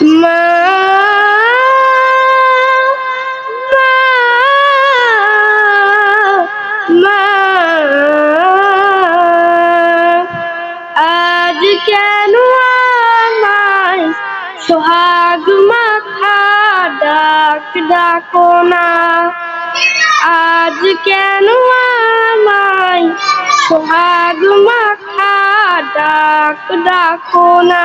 মা আজ কেন আমায় সোহাগ মাথা ডাক ডাকো না? আজ কেন আমায় সোহাগ মাথা ডাক ডাকো না?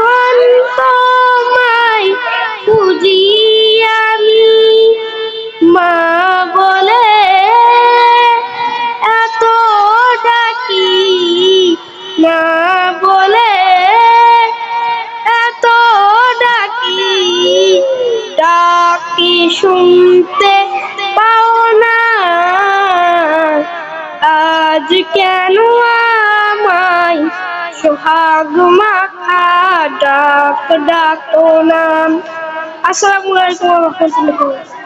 সারাক্ষণ তোমায় খুঁজি মা বলে, এত ডাকি বলে, এত ডাকি ডাকি শুনতে পাও না। আজ কেন আমায় সোহাগ মাখা ডাক ডাকো নাম। আসসালামু আলাইকুম রহমতুল্লাহ